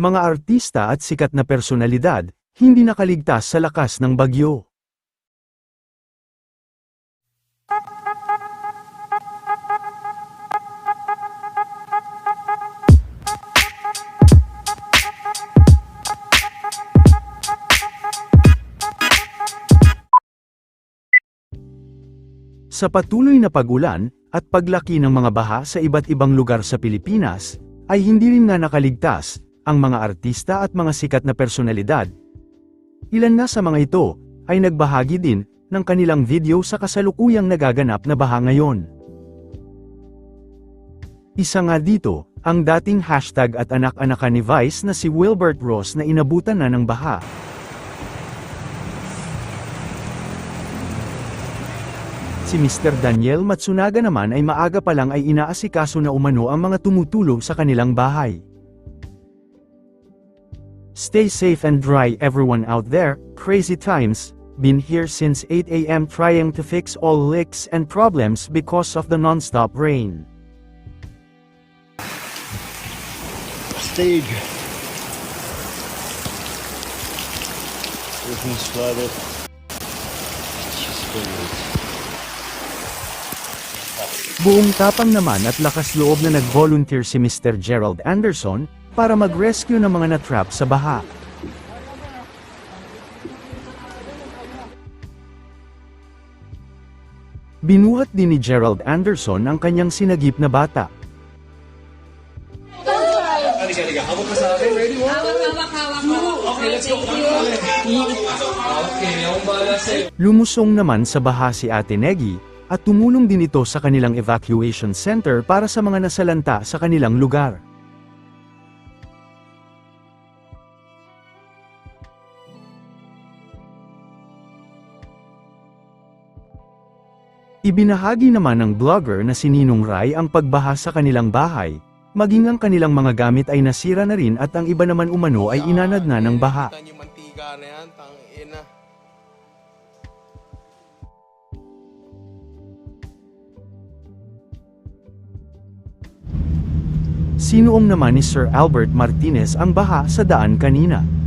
Mga artista at sikat na personalidad, hindi nakaligtas sa lakas ng bagyo. Sa patuloy na pagulan, at paglaki ng mga baha sa iba't ibang lugar sa Pilipinas, ay hindi rin nga nakaligtas, ang mga artista at mga sikat na personalidad. Ilan nga sa mga ito, ay nagbahagi din, ng kanilang video sa kasalukuyang nagaganap na baha ngayon. Isa nga dito, ang dating hashtag at anak-anakan ni Vice na si Wilbert Ross na inabutan na ng baha. Si Mr. Daniel Matsunaga naman ay maaga pa lang ay inaasikaso na umano ang mga tumutulong sa kanilang bahay. Stay safe and dry everyone out there, crazy times, been here since 8 a.m. trying to fix all leaks and problems because of the non-stop rain. Stage. Flooded. It's just brilliant. Buong tapang naman at lakas loob na nag-volunteer si Mr. Gerald Anderson, para mag-rescue ng mga natrap sa baha. Binuhat din ni Gerald Anderson ang kanyang sinagip na bata. Lumusong naman sa baha si Ate Negi, at tumulong din ito sa kanilang evacuation center para sa mga nasalanta sa kanilang lugar. Ibinahagi naman ng blogger na si Ninong Rai ang pagbaha sa kanilang bahay, maging ang kanilang mga gamit ay nasira na rin at ang iba naman umano ay inanad na ng baha. Sinuong naman ni Sir Albert Martinez ang baha sa daan kanina.